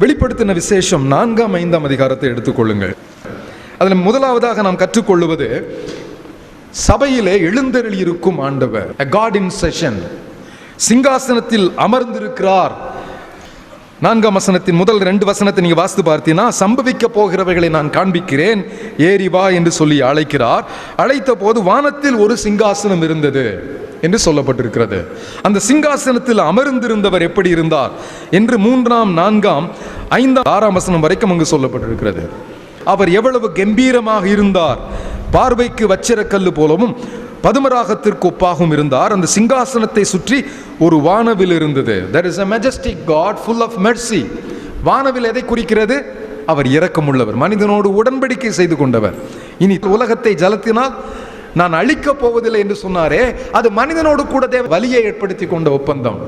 வெளிப்படுத்தின விசேஷம் நான்காம் ஐந்தாம் அதிகாரத்தை எடுத்துக்கொள்ளுங்கள். அதில் முதலாவதாக நாம் கற்றுக்கொள்வது சபையிலே எழுந்தருளி இருக்கும் ஆண்டவர் காட் இன் செஷன் சிங்காசனத்தில் அமர்ந்திருக்கிறார். நான்காம் வசனத்தின் முதல் ரெண்டு வசனத்தை நீங்க வாசித்து பார்த்தீங்கன்னா சம்பவிக்க போகிறவைகளை நான் காண்பிக்கிறேன் ஏறி வா என்று சொல்லி அழைக்கிறார். அழைத்த போது வானத்தில் ஒரு சிங்காசனம் இருந்தது. என்று சொல்லப்பட்டிருக்கிறது. அந்த சிங்காசனத்தில் அமர்ந்திருந்தவர் எப்படி இருந்தார்? என்று மூன்றாம் நான்காம் ஐந்தாம் ஆறாம் வசனம் வரைக்கும் அங்கு சொல்லப்பட்டிருக்கிறது. அவர் எவ்வளவு கம்பீரமாக இருந்தார்? பார்வைக்கு வச்சிரக்கல்லு போலவும் பதுமராகத்திற்கு ஒப்பாகவும் இருந்தார். அந்த சிங்காசனத்தை சுற்றி ஒரு வானவில் இருந்தது. There is a majestic God full of mercy வானவில் எதை குறிக்கிறது? அவர் இரக்கமுள்ளவர் மனிதனோடு உடன்படிக்கை செய்து கொண்டவர். இனி உலகத்தை ஜலத்தினால் நான் அழிக்கப் போவதில்லை என்று சொன்னாரே அது மனிதனோடு கூட தேவ வலியை ஏற்படுத்தி கொண்ட ஒப்பந்தம்.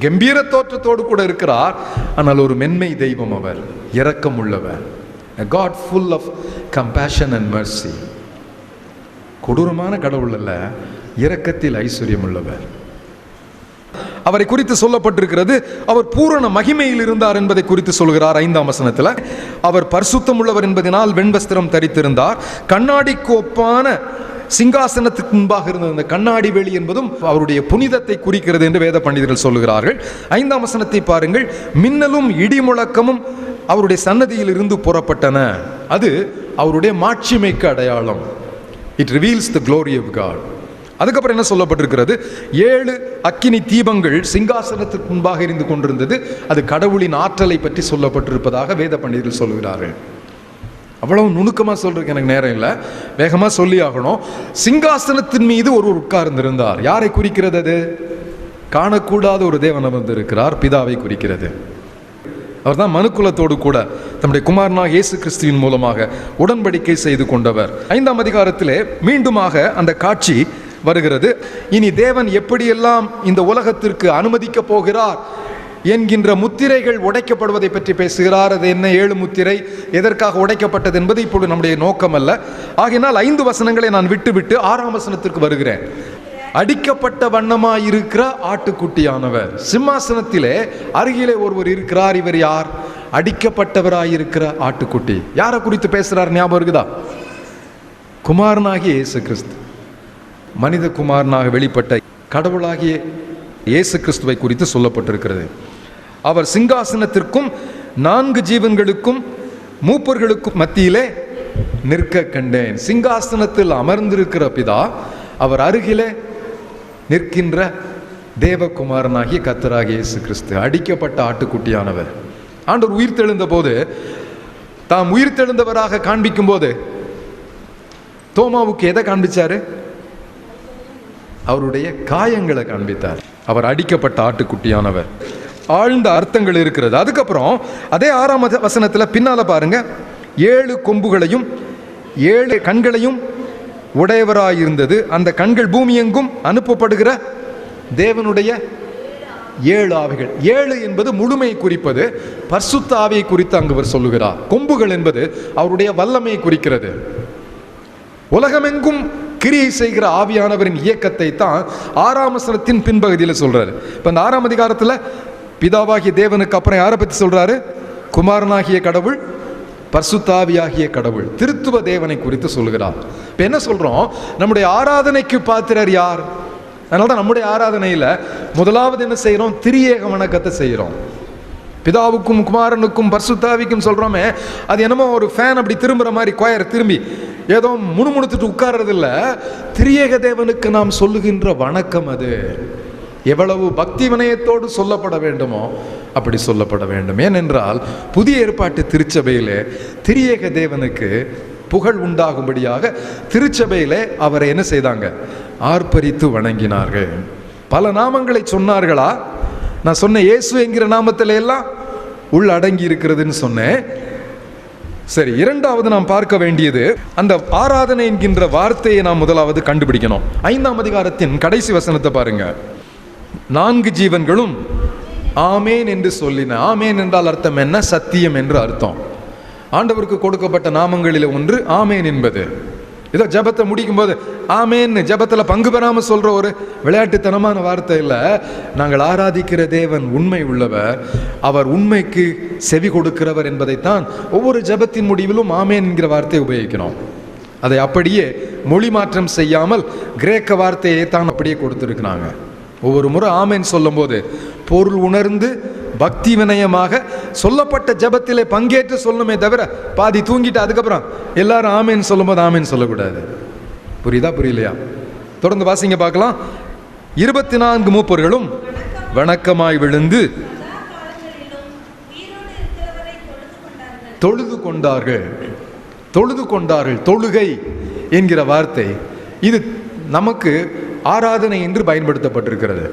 கம்பீர தோற்றத்தோடு கூட இருக்கிறார் ஆனால் ஒரு மென்மை தெய்வம் அவர் இரக்கம் உள்ளவர். God full of compassion and mercy கொடூரமான கடவுள் அல்ல இரக்கத்தில் ஐஸ்வர்யம் உள்ளவர் அவரை குறித்து சொல்லப்பட்டிருக்கிறது அவர் பூரண மகிமையில் இருந்தார் என்பதை குறித்து சொல்கிறார் ஐந்தாம் வசனத்தில். அவர் பரிசுத்தம் உள்ளவர் என்பதனால் வெண்வஸ்திரம் தரித்திருந்தார். கண்ணாடிக்கு ஒப்பான சிங்காசனத்துக்கு முன்பாக இருந்த அந்த கண்ணாடி வேலி என்பதும் அவருடைய புனிதத்தை குறிக்கிறது என்று வேத பண்டிதர்கள் சொல்லுகிறார்கள். ஐந்தாம் வசனத்தை பாருங்கள். மின்னலும் இடி முழக்கமும் அவருடைய சன்னதியில் இருந்து புறப்பட்டன. அது அவருடைய மாட்சிமைக்கு அடையாளம். It reveals the glory of God அதுக்கப்புறம் என்ன சொல்லப்பட்டிருக்கிறது? ஏழு அக்கினி தீபங்கள் சிங்காசனத்துக்கு முன்பாக இருந்து கொண்டிருந்தது. அது கடவுளின் ஆற்றலை பற்றி சொல்லப்பட்டிருப்பதாக வேத பண்டிதர்கள் சொல்லுகிறார்கள். அவ்வளவு நுணுக்கமாக சொல்றதுக்கு எனக்கு நேரம் இல்லை. வேகமாக சொல்லி ஆகணும். சிங்காசனத்தின் மீது ஒருவர் உட்கார்ந்திருந்தார். யாரை குறிக்கிறது அது? காணக்கூடாத ஒரு தேவன் அமர்ந்திருக்கிறார். பிதாவை குறிக்கிறது. அவர் தான் மனுக்குலத்தோடு கூட தம்முடைய குமாரனாக இயேசு கிறிஸ்துவின் மூலமாக உடன்படிக்கை செய்து கொண்டவர். ஐந்தாம் அதிகாரத்திலே மீண்டுமாக அந்த காட்சி வருகிறது. இனி தேவன் எப்படியெல்லாம் இந்த உலகத்திற்கு அனுமதிக்க போகிறார்? என்கின்ற முத்திரைகள் உடைக்கப்படுவதை பற்றி பேசுகிறார். அது என்ன ஏழு முத்திரை? எதற்காக உடைக்கப்பட்டது என்பது இப்பொழுது நம்முடைய நோக்கம் அல்ல ஆகினால் ஐந்து வசனங்களை நான் விட்டுவிட்டு ஆறாம் வசனத்திற்கு வருகிறேன். அடிக்கப்பட்ட வண்ணமாய் இருக்கிற ஆட்டுக்குட்டியானவர். சிம்மாசனத்திலே அருகிலே ஒருவர் இருக்கிறார். இவர் யார்? அடிக்கப்பட்டவராய் இருக்கிற ஆட்டுக்குட்டி. யாரை குறித்து பேசுகிறார்? ஞாபகம் இருக்குதா? குமாரனாகிய இயேசு கிறிஸ்து மனித குமாரனாக வெளிப்பட்ட கடவுளாகிய இயேசு கிறிஸ்துவை குறித்து சொல்லப்பட்டிருக்கிறது. அவர் சிங்காசனத்திற்கும் நான்கு ஜீவன்களுக்கும் மூப்பர்களுக்கும் மத்தியிலே நிற்க கண்டேன். சிங்காசனத்தில் அமர்ந்திருக்கிற பிதா அவர் அருகிலே நிற்கின்ற தேவகுமாரனாகிய கத்தராக இயேசு கிறிஸ்து அடிக்கப்பட்ட ஆட்டுக்குட்டியானவர். ஆண்டவர் உயிர் தெழுந்த போது தாம் உயிர் தெழுந்தவராக காண்பிக்கும் போது தோமாவுக்கு எதை காண்பிச்சாரு? அவருடைய காயங்களை காண்பித்தார். அவர் அடிக்கப்பட்ட ஆட்டுக்குட்டியானவர். ஆழ்ந்த அர்த்தங்கள் இருக்கிறது. அதுக்கப்புறம் அதே ஆறாம் வசனத்தில் பின்னால் பாருங்கள் பாருங்க. ஏழு கொம்புகளையும் ஏழு கண்களையும் உடையவராயிருந்தது. அந்த கண்கள் பூமி எங்கும் அனுப்பப்படுகிற தேவனுடைய ஏழு ஆவிகள். ஏழு என்பது முழுமையை குறிப்பது பர்சுத்த ஆவியை குறித்து அங்கு அவர் சொல்லுகிறார். கொம்புகள் என்பது அவருடைய வல்லமையை குறிக்கிறது. உலகமெங்கும் கிரியை செய்கிற ஆவியானவரின் இயக்கத்தை தான் ஆறாம் வசனத்தின் பின்பகுதியில் சொல்றாரு. இப்போ இந்த ஆறாம் அதிகாரத்தில் பிதாவாகிய தேவனுக்கு அப்புறம் யாரை பற்றி சொல்கிறாரு குமாரனாகிய கடவுள் பர்சுத்தாவியாகிய கடவுள். திருத்துவ தேவனை குறித்து சொல்கிறார் இப்போ என்ன சொல்கிறோம் நம்முடைய ஆராதனைக்கு பாத்திரர் யார்? அதனால தான் நம்முடைய ஆராதனையில் முதலாவது என்ன செய்கிறோம் திரியேக வணக்கத்தை செய்கிறோம் பிதாவுக்கும் குமாரனுக்கும் பர்சுத்தாவிக்கும் சொல்கிறோமே அது என்னமோ ஒரு ஃபேன் அப்படி திரும்புகிற மாதிரி கொயர் திரும்பி ஏதோ முணுமுணுத்துட்டு உட்கார்றதில்ல. திரியேக தேவனுக்கு நாம் சொல்லுகின்ற வணக்கம் அது. எவ்வளவு பக்தி வினயத்தோடு சொல்லப்பட வேண்டுமோ அப்படி சொல்லப்பட வேண்டும். ஏனென்றால் புதிய ஏற்பாட்டு திருச்சபையிலே திரியேக தேவனுக்கு புகழ் உண்டாகும்படியாக திருச்சபையிலே அவரை என்ன செய்தாங்க? ஆர்ப்பரித்து வணங்கினார்கள். பல நாமங்களை சொன்னார்களா? நான் சொன்ன இயேசு என்கிற நாமத்தில எல்லாம் உள் அடங்கி இருக்கிறதுன்னு சொன்னேன். சரி இரண்டாவது நாம் பார்க்க வேண்டியது அந்த ஆராதனை என்கின்ற வார்த்தையை நாம் முதலாவது கண்டுபிடிக்கணும். ஐந்தாம் அதிகாரத்தின் கடைசி வசனத்தை பாருங்கள் நான்கு ஜீவன்களும் ஆமேன் என்று சொல்லின. ஆமேன் என்றால் அர்த்தம் என்ன? சத்தியம் என்று அர்த்தம். ஆண்டவருக்கு கொடுக்கப்பட்ட நாமங்களில் ஒன்று ஆமேன் என்பது. ஏதோ ஜெபத்தை முடிக்கும் போது ஆமேன்னு ஜெபத்தில் பங்கு பெறாமல் சொல்ற ஒரு விளையாட்டுத்தனமான வார்த்தை இல்லை. நாங்கள் ஆராதிக்கிற தேவன் உண்மை உள்ளவர். அவர் உண்மைக்கு செவி கொடுக்கிறவர் என்பதைத்தான் ஒவ்வொரு ஜெபத்தின் முடிவிலும் ஆமேன் என்கிற வார்த்தையை உபயோகிக்கிறோம். அதை அப்படியே மொழி மாற்றம் செய்யாமல் கிரேக்க வார்த்தையை தான் அப்படியே கொடுத்துருக்குறாங்க. ஒவ்வொரு முறை ஆமேன் சொல்லும்போது பொருள் உணர்ந்து பக்தி வினயமாக சொல்லப்பட்ட ஜபத்திலே பங்கேற்று சொல்லணுமே தவிர பாதி தூங்கிட்டு அதுக்கப்புறம் எல்லாரும் ஆமேன் சொல்லும்போது ஆமேன் சொல்லக்கூடாது. புரியுதா புரியலையா? தொடர்ந்து வாசிங்க பார்க்கலாம். இருபத்தி நான்கு மூப்பர்களும் வணக்கமாய் விழுந்து தொழுது கொண்டார்கள். தொழுது கொண்டார்கள். தொழுகை என்கிற வார்த்தை இது நமக்கு ஆராதனை என்று பயன்படுத்தப்பட்டிருக்கிறது.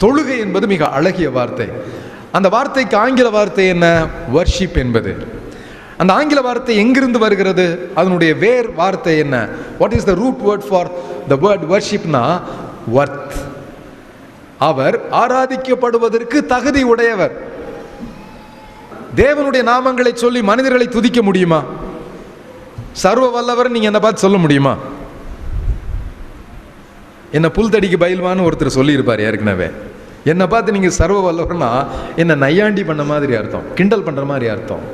தொழுகை என்பது மிக அழகிய வார்த்தை. அந்த வார்த்தைக்கு ஆங்கில வார்த்தை என்ன? வர்ஷிப் என்பது. அந்த ஆங்கில வார்த்தை எங்கிருந்து வருகிறது? அதனுடைய வேர் வார்த்தை என்ன? What is the root word for the word வர்ஷிப்னா worth அவர் ஆராதிக்கப்படுவதற்கு தகுதி உடையவர். தேவனுடைய நாமங்களை சொல்லி மனிதர்களை துதிக்க முடியுமா? சர்வ வல்லவர் நீங்க என்ன பார்த்து சொல்ல முடியுமா? என்னை புல்தடிக்கு பயில்வான்னு ஒருத்தர் சொல்லியிருப்பார் ஏற்கனவே. என்னை பார்த்து நீங்கள் சர்வ வல்லவர்னா என்னை நையாண்டி பண்ண மாதிரி அர்த்தம் கிண்டல் பண்ணுற மாதிரி அர்த்தம்.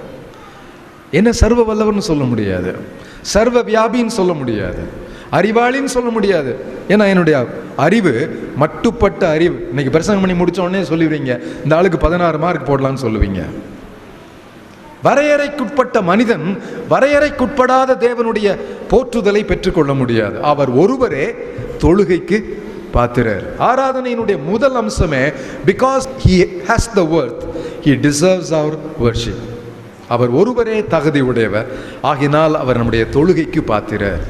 என்ன சர்வ வல்லவர்னு சொல்ல முடியாது. சர்வ வியாபின்னு சொல்ல முடியாது. அறிவாளின்னு சொல்ல முடியாது. ஏன்னா என்னுடைய அறிவு மட்டுப்பட்ட அறிவு. இன்னைக்கு பிரசங்கம் பண்ணி முடித்தோடனே சொல்லிடுவீங்க இந்த ஆளுக்கு பதினாறு மார்க் போடலான்னு சொல்லுவீங்க. வரையறைக்குட்பட்ட மனிதன் வரையறைக்குட்படாத தேவனுடைய போற்றுதலை பெற்றுக்கொள்ள முடியாது. அவர் ஒருவரே தொழுகைக்கு பாத்திரர். ஆராதனையினுடைய முதல் அம்சமே because he has the worth he deserves our worship அவர் ஒருவரே தகுதி உடையவர் ஆகினால் அவர் நம்முடைய தொழுகைக்கு பாத்திரர்.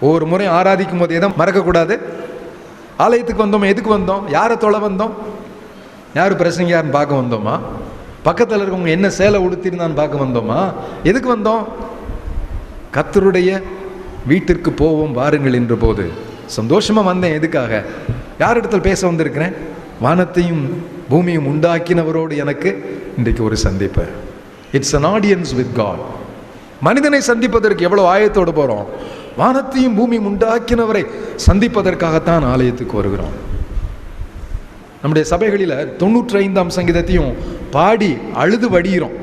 ஒவ்வொரு முறை ஆராதிக்கும் போது எதை மறக்கக்கூடாது? ஆலயத்துக்கு வந்தோம்? எதுக்கு வந்தோம்? யாரை தொலை வந்தோம்? யார் பிரசங்க யாருன்னு பார்க்க வந்தோமா? பக்கத்தில் இருக்கவங்க என்ன சேலை உடுத்திருந்தான்னு பார்க்க வந்தோமா? எதுக்கு வந்தோம்? கத்தருடைய வீட்டிற்கு போவோம் வாருங்கள் என்ற போது சந்தோஷமாக வந்தேன் எதுக்காக? யார் இடத்துல பேச வந்திருக்கிறேன்? வானத்தையும் பூமியும் உண்டாக்கினவரோடு எனக்கு இன்றைக்கு ஒரு சந்திப்பு. It's an audience with God மனிதனை சந்திப்பதற்கு எவ்வளோ ஆயத்தோடு போகிறோம் வானத்தையும் பூமியும் உண்டாக்கினவரை சந்திப்பதற்காகத்தான் ஆலயத்துக்கு வருகிறோம். நம்முடைய சபைகளில் தொண்ணூற்றி ஐந்தாம் சங்கீதத்தையும் பாடி அழுது வடிகிறோம்.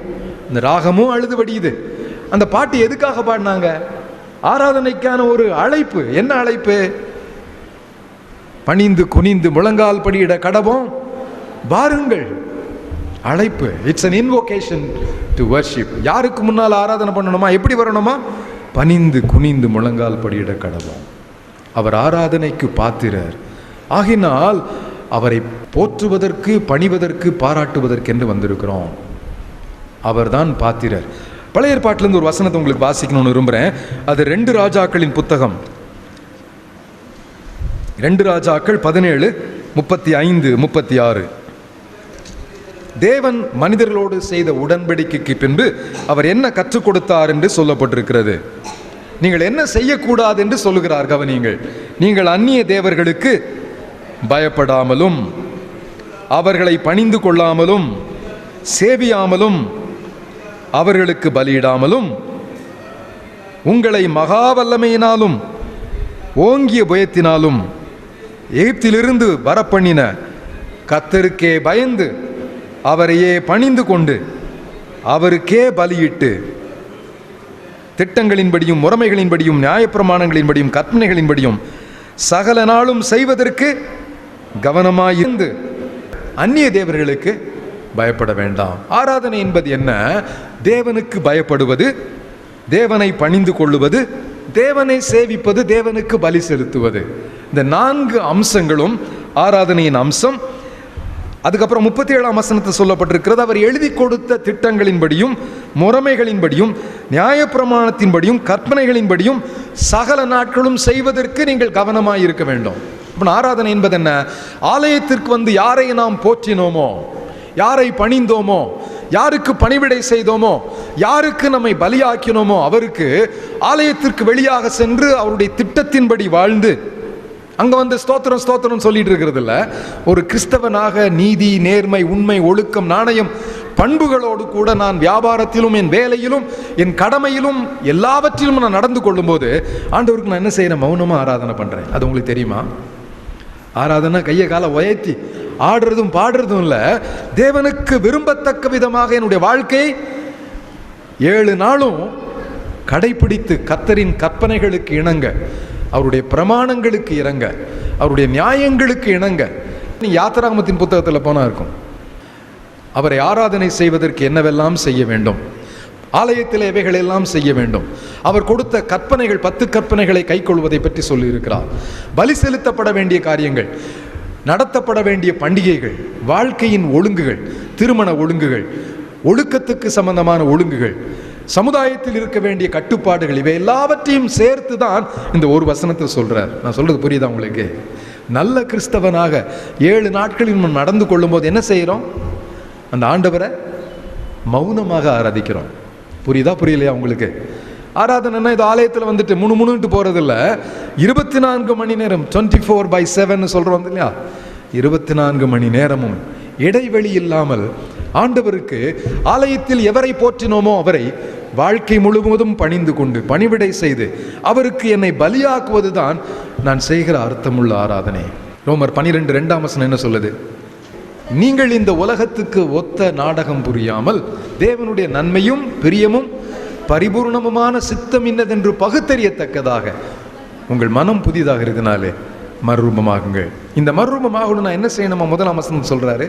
இந்த ராகமும் அழுது வடியுது. அந்த பாட்டு எதுக்காக பாடினாங்க? ஆராதனைக்கான ஒரு அழைப்பு. என்ன அழைப்பு? பணிந்து குனிந்து முழங்கால் படியிட கடவோம். வாருங்கள். அழைப்பு. It's an invocation to worship யாருக்கு முன்னால் ஆராதனை பண்ணணுமா? எப்படி வரணுமா? பணிந்து குனிந்து முழங்கால் படியிட கடவோம். அவர் ஆராதனைக்கு பாத்திரர். ஆகினால் அவரை போற்றுவதற்கு பணிவதற்கு பாராட்டுவதற்கென்று வந்திருக்கிறோம். அவர்தான் பாத்திரர். பழைய ஏற்பாட்டிலிருந்து ஒரு வசனத்தை உங்களுக்கு வாசிக்கணும்னு விரும்புகிறேன் அது ரெண்டு ராஜாக்களின் புத்தகம். ரெண்டு ராஜாக்கள் பதினேழு முப்பத்தி ஐந்து முப்பத்தி ஆறு தேவன் மனிதர்களோடு செய்த உடன்படிக்கைக்கு பின்பு அவர் என்ன கற்றுக் கொடுத்தார் என்று சொல்லப்பட்டிருக்கிறது. நீங்கள் என்ன செய்யக்கூடாது என்று சொல்லுகிறார் கவனியுங்கள். நீங்கள் அந்நிய தேவர்களுக்கு பயப்படாமலும் அவர்களை பணிந்து கொள்ளாமலும் சேவியாமலும் அவர்களுக்கு பலியிடாமலும் உங்களை மகா வல்லமையினாலும் ஓங்கிய புயத்தினாலும் எகிப்திலிருந்து வரப்பண்ணின கத்தருக்கே பயந்து அவரையே பணிந்து கொண்டு அவருக்கே பலியிட்டு திட்டங்களின்படியும் முறைமைகளின்படியும் நியாயப்பிரமாணங்களின்படியும் கற்பனைகளின்படியும் சகல நாளும் செய்வதற்கு கவனமாயிருந்து அந்நிய தேவர்களுக்கு பயப்பட வேண்டாம். ஆராதனை என்பது என்ன? தேவனுக்கு பயப்படுவது தேவனை பணிந்து கொள்ளுவது தேவனை சேவிப்பது தேவனுக்கு பலி செலுத்துவது. இந்த நான்கு அம்சங்களும் ஆராதனையின் அம்சம். அதுக்கப்புறம் முப்பத்தி ஏழாம் வசனத்தில் சொல்லப்பட்டிருக்கிறது அவர் எழுதி கொடுத்த திட்டங்களின்படியும் முறைமைகளின்படியும் நியாயப்பிரமாணத்தின்படியும் கற்பனைகளின்படியும் சகல நாட்களும் செய்வதற்கு நீங்கள் கவனமாக இருக்க வேண்டும். இப்போ ஆராதனை என்பது என்ன? ஆலயத்திற்கு வந்து யாரை நாம் போற்றினோமோ யாரை பணிந்தோமோ யாருக்கு பணிவிடை செய்தோமோ யாருக்கு நம்மை பலியாக்கினோமோ அவருக்கு ஆலயத்திற்கு வெளியாக சென்று அவருடைய திட்டத்தின்படி வாழ்ந்து அங்க வந்து ஸ்தோத்திரம் ஸ்தோத்திரம் சொல்லிட்டு இருக்கிறது இல்ல ஒரு கிறிஸ்தவனாக நீதி நேர்மை உண்மை ஒழுக்கம் நாணயம் பண்புகளோடு கூட நான் வியாபாரத்திலும் என் வேலையிலும் என் கடமையிலும் எல்லாவற்றிலும் நான் நடந்து கொள்ளும்போது ஆண்டவருக்கு நான் என்ன செய்யறேன்? மௌனமா ஆராதனை பண்றேன். அது உங்களுக்கு தெரியுமா? ஆராதனை கையை காலை உயர்த்தி ஆடுறதும் பாடுறதும் இல்லை. தேவனுக்கு விரும்பத்தக்க விதமாக என்னுடைய வாழ்க்கை ஏழு நாளும் கடைபிடித்து கத்தரின் கற்பனைகளுக்கு இணங்க அவருடைய பிரமாணங்களுக்கு இணங்க அவருடைய நியாயங்களுக்கு இணங்க. நீ யாத்திராமத்தின் புத்தகத்தில் போனால் இருக்கும். அவரை ஆராதனை செய்வதற்கு என்னவெல்லாம் செய்ய வேண்டும்? ஆலயத்தில் எவைகளெல்லாம் செய்ய வேண்டும். அவர் கொடுத்த கற்பனைகள் பத்து கற்பனைகளை கைக்கொள்வதை பற்றி சொல்லியிருக்கிறார். பலி செலுத்தப்பட வேண்டிய காரியங்கள். நடத்தப்பட வேண்டிய பண்டிகைகள் வாழ்க்கையின் ஒழுங்குகள் திருமண ஒழுங்குகள் ஒழுக்கத்துக்கு சம்பந்தமான ஒழுங்குகள் சமுதாயத்தில் இருக்க வேண்டிய கட்டுப்பாடுகள் இவை எல்லாவற்றையும் சேர்த்து தான் இந்த ஒரு வசனத்தை சொல்கிறார் நான் சொல்கிறது புரியுதா உங்களுக்கு? நல்ல கிறிஸ்தவனாக ஏழு நாட்களில் நம்ம நடந்து கொள்ளும்போது என்ன செய்கிறோம்? அந்த ஆண்டவரை மௌனமாக ஆராதிக்கிறோம். புரியுதா புரியலையா உங்களுக்கு? ஆராதனைன்னா இது ஆலயத்தில் வந்துட்டு முணு முணுன்ட்டு போகிறதில்ல இருபத்தி நான்கு மணி நேரம் டுவெண்ட்டி ஃபோர் பை செவன் சொல்கிறோம் இல்லையா? இருபத்தி நான்கு மணி நேரமும் இடைவெளி இல்லாமல் ஆண்டவருக்கு ஆலயத்தில் எவரை போற்றினோமோ அவரை வாழ்க்கை முழுவதும் பணிந்து கொண்டு பணிவிடை செய்து அவருக்கு என்னை பலியாக்குவது தான் நான் செய்கிற அர்த்தமுள்ள ஆராதனை. ரோமர் பனிரெண்டு ரெண்டாம் வசனம் என்ன சொல்லுது? நீங்கள் இந்த உலகத்துக்கு ஒத்த நாடகம் புரியாமல் தேவனுடைய நன்மையும் பிரியமும் பரிபூர்ணமுமான சித்தம் இன்னதென்று பகுத்தறியத்தக்கதாக. உங்கள் மனம் புதிதாக இருந்தனாலே மறுரூபமாகுங்கள். இந்த மறுரூபமாகணும் நான் என்ன செய்யணுமா? முதல் அமசனம் சொல்றாரு.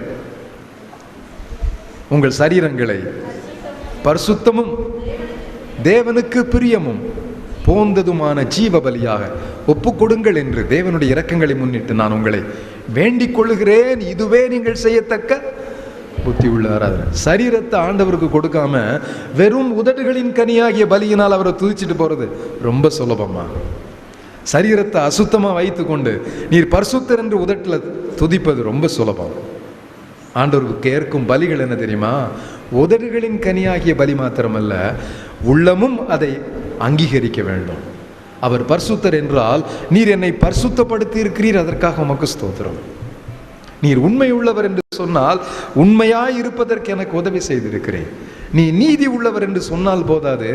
உங்கள் சரீரங்களை பரிசுத்தமும் தேவனுக்கு பிரியமும் போந்ததுமான ஜீவ பலியாக ஒப்புக்கொடுங்கள் என்று தேவனுடைய இரக்கங்களை முன்னிட்டு நான் உங்களை வேண்டிக் கொள்ளுகிறேன். இதுவே நீங்கள் செய்யத்தக்க புத்தி உள்ள ஆராதனை. சரீரத்தை ஆண்டவருக்கு கொடுக்காம வெறும் உதடுகளின் கனியாகிய பலியினால் அவரை துதிச்சிட்டு போறது ரொம்ப சுலபமா. சரீரத்தை அசுத்தமா வைத்துக்கொண்டு நீர் பரிசுத்தர் என்று உதட்டில் துதிப்பது ரொம்ப சுலபம். ஆண்டவருக்கு கேட்கும் பலிகள் என்ன தெரியுமா? உதடுகளின் கனியாகிய பலி மாத்திரமல்ல உள்ளமும் அதை அங்கீகரிக்க வேண்டும். அவர் பரிசுத்தர் என்றால் நீர் என்னை பரிசுத்தப்படுத்தி இருக்கிறீர் அதற்காக உமக்கு ஸ்தோத்திரம். நீர் உண்மை உள்ளவர் என்று சொன்னால் உண்மையாய் இருப்பதற்கு எனக்கு உதவி செய்திருக்கிறேன். நீ நீதி உள்ளவர் என்று சொன்னால் போதாது.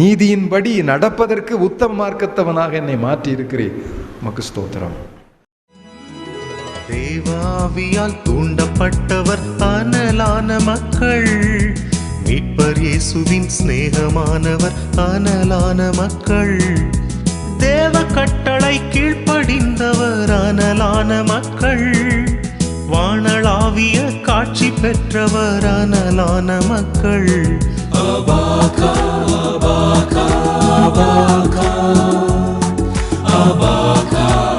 நீதியின்படி நடப்பதற்கு உத்தம மார்க்கத்தவனாக என்னை மாற்றி இருக்கிறேன் உமக்கு ஸ்தோத்திரம். தேவாவியால் தூண்டப்பட்டவர் அனலான மக்கள். மீட்பர் இயேசுவின் சிநேகமானவர் அனலான மக்கள். தேவ கட்டளை கீழ்ப்படிந்தவர் அனலான மக்கள். வானளாவிய காட்சி பெற்றவர் பெற்றவரானலான மக்கள். அபாகா அபாகா அபாகா அபாகா.